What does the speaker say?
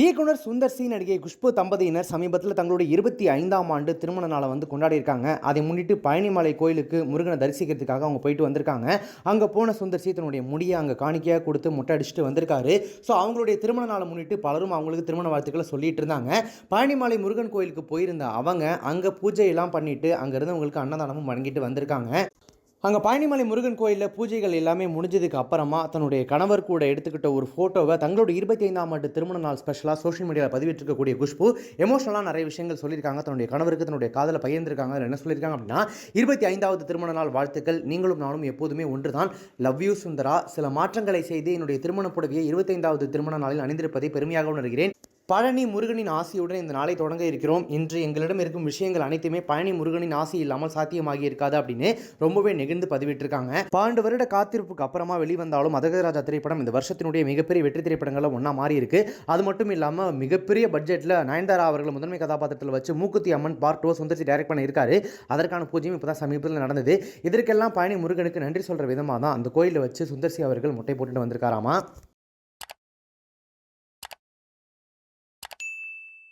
இயக்குனர் சுந்தர் சி நடிகை குஷ்பு தம்பதியினர் சமீபத்தில் தங்களுடைய இருபத்தி ஐந்தாம் ஆண்டு திருமண நாளை வந்து கொண்டாடியிருக்காங்க. அதை முன்னிட்டு பழனிமலை கோயிலுக்கு முருகனை தரிசிக்கிறதுக்காக அவங்க போயிட்டு வந்திருக்காங்க. அங்கே போன சுந்தர் சி தன்னுடைய முடியை அங்கே காணிக்கையாக கொடுத்து முட்டை அடிச்சுட்டு வந்திருக்காரு. ஸோ அவங்களுடைய திருமண நாளை முன்னிட்டு பலரும் அவங்களுக்கு திருமண வாழ்த்துக்களை சொல்லிட்டு இருந்தாங்க. பழனிமலை முருகன் கோயிலுக்கு போயிருந்த அவங்க அங்கே பூஜையெல்லாம் பண்ணிட்டு அங்கேருந்து அவங்களுக்கு அன்னதானமும் வழங்கிட்டு வந்திருக்காங்க. அங்கே பழனிமலை முருகன் கோயிலில் பூஜைகள் எல்லாமே முடிஞ்சதுக்கு அப்புறமா தன்னுடைய கணவர் கூட எடுத்துக்கிட்ட ஒரு ஃபோட்டோவை தங்களோட இருபத்தி ஐந்தாம் ஆண்டு திருமண நாள் ஸ்பெஷலாக சோஷியல் மீடியாவில் பதிவிட்டிருக்கக்கூடிய குஷ்பு எமோஷனலாக நிறைய விஷயங்கள் சொல்லியிருக்காங்க. தன்னுடைய கணவருக்கு தன்னுடைய காதலை பகிர்ந்திருக்காங்க. அதில் என்ன சொல்லியிருக்காங்க அப்படின்னா இருபத்தி ஐந்தாவது திருமண நாள் வாழ்த்துக்கள். நீங்களும் நானும் எப்போதுமே ஒன்று தான் லவ் யூ சுந்தரா. சில மாற்றங்களை செய்து என்னுடைய திருமண புடவையை இருபத்தைந்தாவது திருமண நாளில் அணிந்திருப்பதை பெருமையாக உணர்கிறேன். பழனி முருகனின் ஆசியுடன் இந்த நாளை தொடங்க இருக்கிறோம். இன்று எங்களிடம் இருக்கும் விஷயங்கள் அனைத்துமே பழனி முருகனின் ஆசி இல்லாமல் சாத்தியமாகி இருக்காது அப்படின்னு ரொம்பவே நெகிழ்ந்து பதிவிட்டிருக்காங்க. பன்னெண்டு வருட காத்திருப்புக்கு அப்புறமா வெளிவந்தாலும் மதகராஜா திரைப்படம் இந்த வருஷத்தினுடைய மிகப்பெரிய வெற்றி திரைப்படங்களில் ஒன்றா மாறி இருக்கு. அது மட்டும் இல்லாமல் மிகப்பெரிய பட்ஜெட்டில் நயன்தாரா அவர்கள் முதன்மை கதாபாத்திரத்தில் வச்சு Mookuthi Amman part two Sundar C direct பண்ணியிருக்காரு. அதற்கான பூஜையும் இப்போ தான் சமீபத்தில் நடந்தது. இதற்கெல்லாம் பழனி முருகனுக்கு நன்றி சொல்கிற விதமாக தான் அந்த கோயிலில் வச்சு சுந்தர்சி அவர்கள் முட்டை போட்டுட்டு வந்திருக்காராமா?